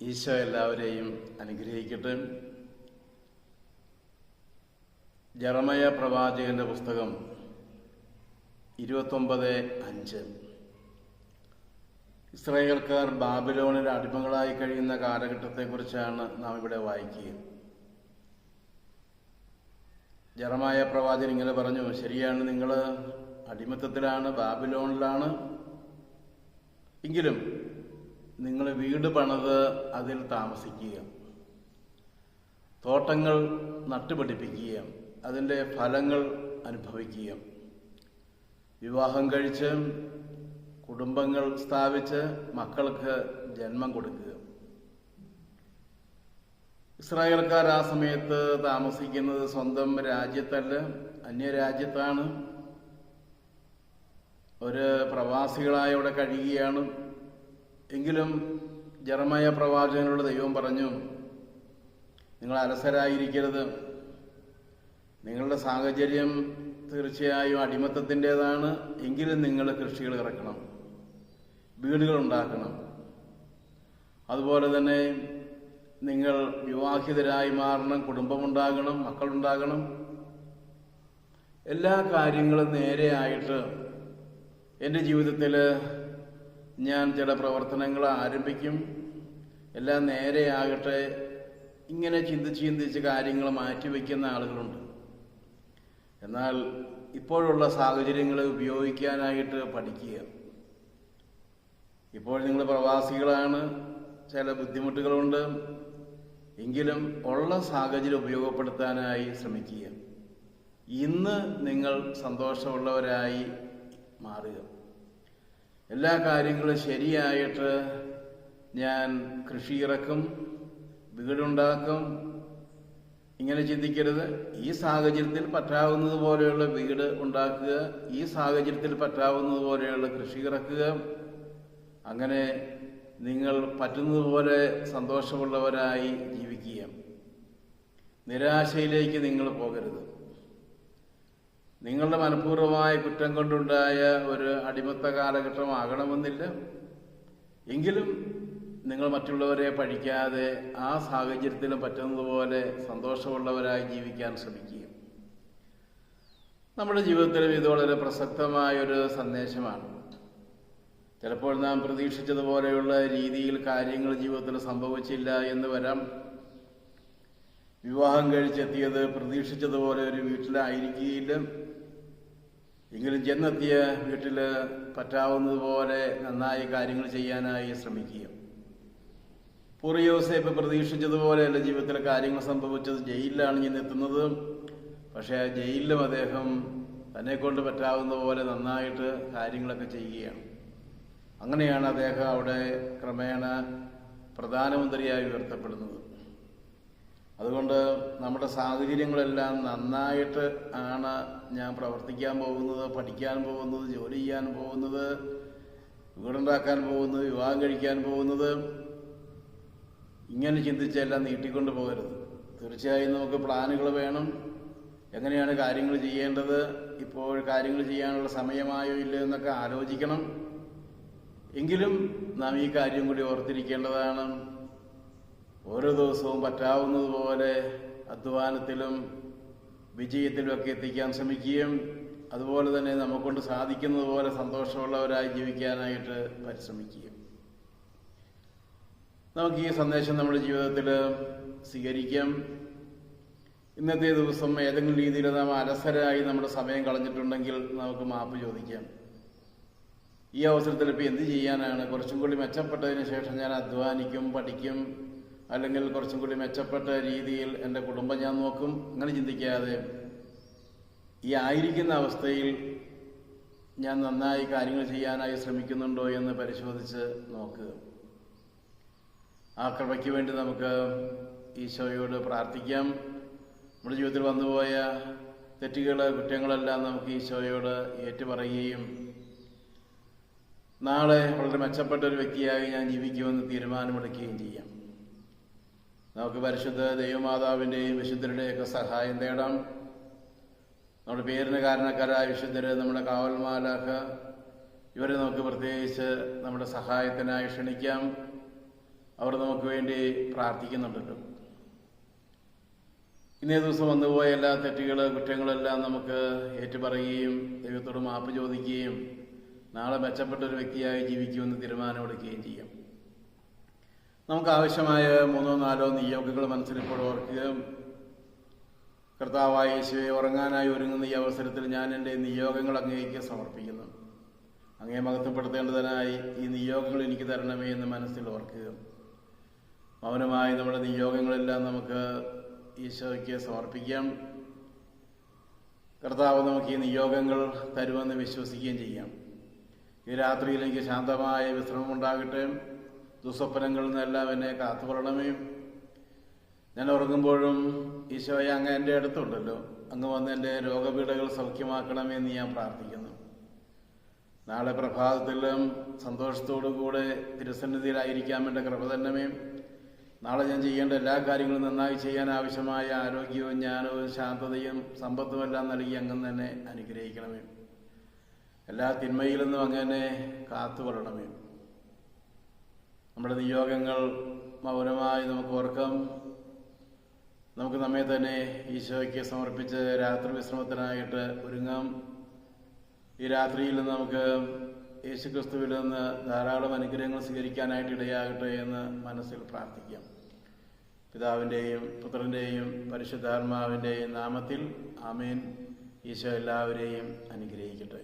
ഈശോ എല്ലാവരെയും അനുഗ്രഹിക്കട്ടെ. ജറമയ പ്രവാചകന്റെ പുസ്തകം ഇരുപത്തൊമ്പത് അഞ്ച്. ഇസ്രായേൽക്കാർ ബാബിലോണിൽ അടിമകളായി കഴിയുന്ന കാലഘട്ടത്തെക്കുറിച്ചാണ് നാം ഇവിടെ വായിക്കുക. ജറമായ പ്രവാചകൻ ഇങ്ങനെ പറഞ്ഞു ശരിയാണ് നിങ്ങൾ അടിമത്തത്തിലാണ് ബാബിലോണിലാണ്. എങ്കിലും നിങ്ങൾ വീട് പണിത് അതിൽ താമസിക്കുക. തോട്ടങ്ങൾ നട്ടുപിടിപ്പിക്കുക അതിന്റെ ഫലങ്ങൾ അനുഭവിക്കുക. വിവാഹം കഴിച്ച് കുടുംബങ്ങൾ സ്ഥാപിച്ച് മക്കൾക്ക് ജന്മം കൊടുക്കുക. ഇസ്രായേൽക്കാർ ആ സമയത്ത് താമസിക്കുന്നത് സ്വന്തം രാജ്യത്തല്ല അന്യരാജ്യത്താണ്. ഒരു പ്രവാസികളായി കഴിയുകയാണ്. എങ്കിലും ജർമ്മയ പ്രവാചകനോട് ദൈവം പറഞ്ഞു നിങ്ങൾ അലസരായിരിക്കരുത്. നിങ്ങളുടെ സാഹചര്യം തീർച്ചയായും അടിമത്തത്തിന്റെതാണ്. എങ്കിലും നിങ്ങൾ കൃഷികൾ ഇറക്കണം വീടുകൾ ഉണ്ടാക്കണം. അതുപോലെ തന്നെ നിങ്ങൾ വിവാഹിതരായി മാറണം കുടുംബമുണ്ടാകണം മക്കളുണ്ടാകണം. എല്ലാ കാര്യങ്ങളും നേരെയായിട്ട് എന്റെ ജീവിതത്തിൽ ഞാൻ ചില പ്രവർത്തനങ്ങൾ ആരംഭിക്കും. എല്ലാം നേരെയാകട്ടെ. ഇങ്ങനെ ചിന്തിച്ച് ചിന്തിച്ച് കാര്യങ്ങൾ മാറ്റിവെക്കുന്ന ആളുകളുണ്ട്. എന്നാൽ ഇപ്പോഴുള്ള സാഹചര്യങ്ങൾ ഉപയോഗിക്കാനായിട്ട് പഠിക്കുക. ഇപ്പോൾ നിങ്ങൾ പ്രവാസികളാണ്. ചില ബുദ്ധിമുട്ടുകളുണ്ട്. എങ്കിലും ഉള്ള സാഹചര്യം ഉപയോഗപ്പെടുത്താനായി ശ്രമിക്കുക. ഇന്ന് നിങ്ങൾ സന്തോഷമുള്ളവരായി മാറുക. എല്ലാ കാര്യങ്ങളും ശരിയായിട്ട് ഞാൻ കൃഷി ഇറക്കും വീടുണ്ടാക്കും. ഇങ്ങനെ ചിന്തിക്കരുത്. ഈ സാഹചര്യത്തിൽ പറ്റാവുന്നത് പോലെയുള്ള വീട് ഉണ്ടാക്കുക ഈ സാഹചര്യത്തിൽ പറ്റാവുന്നത് പോലെയുള്ള കൃഷി ഇറക്കുക. അങ്ങനെ നിങ്ങൾ പറ്റുന്നതുപോലെ സന്തോഷമുള്ളവരായി ജീവിക്കുക. നിരാശയിലേക്ക് നിങ്ങൾ പോകരുത്. നിങ്ങളുടെ മനഃപൂർവമായ കുറ്റം കൊണ്ടുണ്ടായ ഒരു അടിമത്ത കാലഘട്ടമാകണമെന്നില്ല എങ്കിലും നിങ്ങൾ മറ്റുള്ളവരെ പഠിക്കാതെ ആ സാഹചര്യത്തിലും പറ്റുന്നതുപോലെ സന്തോഷമുള്ളവരായി ജീവിക്കാൻ ശ്രമിക്കുക നമ്മുടെ ജീവിതത്തിലും ഇത് വളരെ പ്രസക്തമായൊരു സന്ദേശമാണ്. ചിലപ്പോൾ നാം പ്രതീക്ഷിച്ചതുപോലെയുള്ള രീതിയിൽ കാര്യങ്ങൾ ജീവിതത്തിൽ സംഭവിച്ചില്ല എന്ന് വരാം. വിവാഹം കഴിച്ചെത്തിയത് പ്രതീക്ഷിച്ചതുപോലെ ഒരു വീട്ടിലായിരിക്കുകയില്ല എങ്കിലും ചെന്നെത്തിയ വീട്ടിൽ പറ്റാവുന്നതുപോലെ നന്നായി കാര്യങ്ങൾ ചെയ്യാനായി ശ്രമിക്കുക. പൂർവയോസേപ്പ് പ്രതീക്ഷിച്ചതുപോലെയല്ല ജീവിതത്തിലെ കാര്യങ്ങൾ സംഭവിച്ചത്. ജയിലിലാണ് ചെന്നെത്തുന്നത് പക്ഷേ ജയിലിലും അദ്ദേഹം തന്നെ കൊണ്ട് പറ്റാവുന്ന പോലെ നന്നായിട്ട് കാര്യങ്ങളൊക്കെ ചെയ്യുകയാണ്. അങ്ങനെയാണ് അദ്ദേഹം അവിടെ ക്രമേണ പ്രധാനമന്ത്രിയായി ഉയർത്തപ്പെടുന്നത്. അതുകൊണ്ട് നമ്മുടെ സാഹചര്യങ്ങളെല്ലാം നന്നായിട്ട് ആണ് ഞാൻ പ്രവർത്തിക്കാൻ പോകുന്നത് പഠിക്കാൻ പോകുന്നത് ജോലി ചെയ്യാൻ പോകുന്നത് വീടുണ്ടാക്കാൻ പോകുന്നത് വിവാഹം കഴിക്കാൻ പോകുന്നത്. ഇങ്ങനെ ചിന്തിച്ചെല്ലാം നീട്ടിക്കൊണ്ട് പോകരുത്. തീർച്ചയായും നമുക്ക് പ്ലാനുകൾ വേണം. എങ്ങനെയാണ് കാര്യങ്ങൾ ചെയ്യേണ്ടത്? ഇപ്പോൾ കാര്യങ്ങൾ ചെയ്യാനുള്ള സമയമായോ ഇല്ലയോ എന്നൊക്കെ ആലോചിക്കണം. എങ്കിലും നാം ഈ കാര്യം കൂടി ഓർത്തിരിക്കേണ്ടതാണ്. ഓരോ ദിവസവും പറ്റാവുന്നതുപോലെ അധ്വാനത്തിലും വിജയത്തിലുമൊക്കെ എത്തിക്കാൻ ശ്രമിക്കുകയും അതുപോലെ തന്നെ നമുക്കൊണ്ട് സാധിക്കുന്നതുപോലെ സന്തോഷമുള്ളവരായി ജീവിക്കാനായിട്ട് പരിശ്രമിക്കുകയും. നമുക്ക് ഈ സന്ദേശം നമ്മുടെ ജീവിതത്തിൽ സ്വീകരിക്കാം. ഇന്നത്തെ ദിവസം ഏതെങ്കിലും രീതിയിൽ നാം അലസരായി നമ്മുടെ സമയം കളഞ്ഞിട്ടുണ്ടെങ്കിൽ നമുക്ക് മാപ്പ് ചോദിക്കാം. ഈ അവസരത്തിൽ ഇപ്പോൾ എന്ത് ചെയ്യാനാണ്? കുറച്ചും കൂടി മെച്ചപ്പെട്ടതിന് ശേഷം ഞാൻ അധ്വാനിക്കും പഠിക്കും അല്ലെങ്കിൽ കുറച്ചും കൂടി മെച്ചപ്പെട്ട രീതിയിൽ എന്റെ കുടുംബം ഞാൻ നോക്കും. അങ്ങനെ ചിന്തിക്കാതെ ഈ ആയിരിക്കുന്ന അവസ്ഥയിൽ ഞാൻ നന്നായി കാര്യങ്ങൾ ചെയ്യാനായി ശ്രമിക്കുന്നുണ്ടോ എന്ന് പരിശോധിച്ച് നോക്കുക ആ കൃപയ്ക്ക് വേണ്ടി നമുക്ക് ഈശോയോട് പ്രാർത്ഥിക്കാം. നമ്മുടെ ജീവിതത്തിൽ വന്നുപോയ തെറ്റുകൾ കുറ്റങ്ങളെല്ലാം നമുക്ക് ഈശോയോട് ഏറ്റുപറയുകയും നാളെ വളരെ മെച്ചപ്പെട്ട ഒരു വ്യക്തിയായി ഞാൻ ജീവിക്കുമെന്ന് തീരുമാനമെടുക്കുകയും ചെയ്യാം. നമുക്ക് പരിശുദ്ധ ദൈവമാതാവിന്റെയും വിശുദ്ധരുടെയൊക്കെ സഹായം തേടാം. നമ്മുടെ പേരിന് കാരണക്കാരായ വിശുദ്ധര് നമ്മുടെ കാവൽമാലാഖ ഇവരെ നമുക്ക് പ്രത്യേകിച്ച് നമ്മുടെ സഹായത്തിനായി ക്ഷണിക്കാം. അവർ നമുക്ക് വേണ്ടി പ്രാർത്ഥിക്കുന്നുണ്ടല്ലോ. ഇന്നേ ദിവസം വന്നുപോയ എല്ലാ തെറ്റുകൾ കുറ്റങ്ങളെല്ലാം നമുക്ക് ഏറ്റുപറയുകയും ദൈവത്തോട് മാപ്പ് ചോദിക്കുകയും നാളെ മെച്ചപ്പെട്ട ഒരു വ്യക്തിയായി ജീവിക്കുമെന്ന് തീരുമാനമെടുക്കുകയും ചെയ്യാം. നമുക്ക് ആവശ്യമായ മൂന്നോ നാലോ നിയോഗങ്ങൾ മനസ്സിലിപ്പോൾ ഓർക്കുകയും കർത്താവായ യേശുവെ ഉറങ്ങാനായി ഒരുങ്ങുന്ന ഈ അവസരത്തിൽ ഞാൻ എന്റെ നിയോഗങ്ങൾ അങ്ങേക്ക് സമർപ്പിക്കുന്നു. അങ്ങേ മഹത്വപ്പെടുത്തേണ്ടതിനായി ഈ നിയോഗങ്ങൾ എനിക്ക് തരണമേ എന്ന് മനസ്സിൽ ഓർക്കുക. മൗനമായി നമ്മുടെ നിയോഗങ്ങളെല്ലാം നമുക്ക് ഈശോയ്ക്ക് സമർപ്പിക്കാം. കർത്താവ് നമുക്ക് ഈ നിയോഗങ്ങൾ തരുമെന്ന് വിശ്വസിക്കുകയും ചെയ്യാം. ഈ രാത്രിയിൽ എനിക്ക് ശാന്തമായ വിശ്രമം ഉണ്ടാകട്ടെ ദുസ്വപ്നങ്ങളിൽ നിന്നെല്ലാം എന്നെ കാത്തുപറണമേ ഞാൻ ഉറങ്ങുമ്പോഴും ഈശോയെ അങ്ങ് എന്റെ അടുത്തുണ്ടല്ലോ. അങ്ങ് വന്ന് എന്റെ രോഗപീഠകൾ സൗഖ്യമാക്കണമേ എന്ന് ഞാൻ പ്രാർത്ഥിക്കുന്നു. നാളെ പ്രഭാതത്തിലും സന്തോഷത്തോടു കൂടെ തിരുസന്നിധിയിലായിരിക്കാൻ എന്റെ കൃപ തന്നമേ നാളെ ഞാൻ ചെയ്യേണ്ട എല്ലാ കാര്യങ്ങളും നന്നായി ചെയ്യാൻ ആവശ്യമായ ആരോഗ്യവും ജ്ഞാനവും ശാന്തതയും സമ്പത്തും എല്ലാം നൽകി അങ്ങ് തന്നെ അനുഗ്രഹിക്കണമേ എല്ലാ തിന്മയിൽ നിന്നും അങ്ങനെ കാത്തുകൊള്ളണമേ നമ്മുടെ നിയോഗങ്ങൾ മൗനമായി നമുക്ക് ഓർക്കാം. നമുക്ക് നമ്മെ തന്നെ ഈശോയ്ക്ക് സമർപ്പിച്ച് രാത്രി വിശ്രമത്തിനായിട്ട് ഒരുങ്ങാം. ഈ രാത്രിയിൽ നമുക്ക് യേശുക്രിസ്തുവിൽ നിന്ന് ധാരാളം അനുഗ്രഹങ്ങൾ സ്വീകരിക്കാനായിട്ട് ഇടയാകട്ടെ എന്ന് മനസ്സിൽ പ്രാർത്ഥിക്കാം. പിതാവിന്റെയും പുത്രന്റെയും പരിശുദ്ധാത്മാവിന്റെയും നാമത്തിൽ ആമേൻ. ഈശോ എല്ലാവരെയും അനുഗ്രഹിക്കട്ടെ.